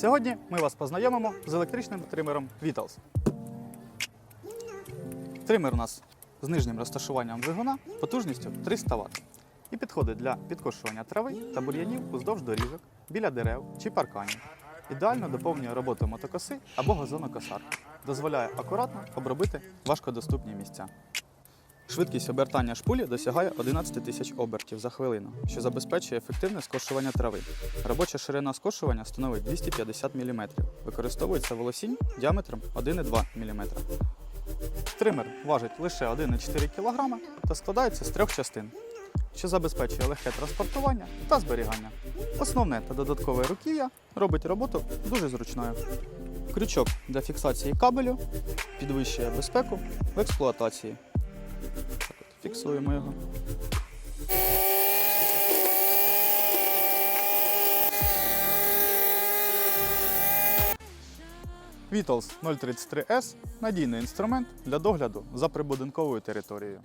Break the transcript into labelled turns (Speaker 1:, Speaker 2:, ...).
Speaker 1: Сьогодні ми вас познайомимо з електричним тримером Vitals. Тример у нас з нижнім розташуванням двигуна потужністю 300 Вт і підходить для підкошування трави та бур'янів уздовж доріжок, біля дерев чи парканів. Ідеально доповнює роботу мотокоси або газонокосарки. Дозволяє акуратно обробити важкодоступні місця. Швидкість обертання шпулі досягає 11 тисяч обертів за хвилину, що забезпечує ефективне скошування трави. Робоча ширина скошування становить 250 мм. Використовується волосінь діаметром 1,2 мм. Тример важить лише 1,4 кг та складається з трьох частин, що забезпечує легке транспортування та зберігання. Основне та додаткове руків'я робить роботу дуже зручною. Крючок для фіксації кабелю підвищує безпеку в експлуатації. Фіксуємо його. Vitals 033S надійний інструмент для догляду за прибудинковою територією.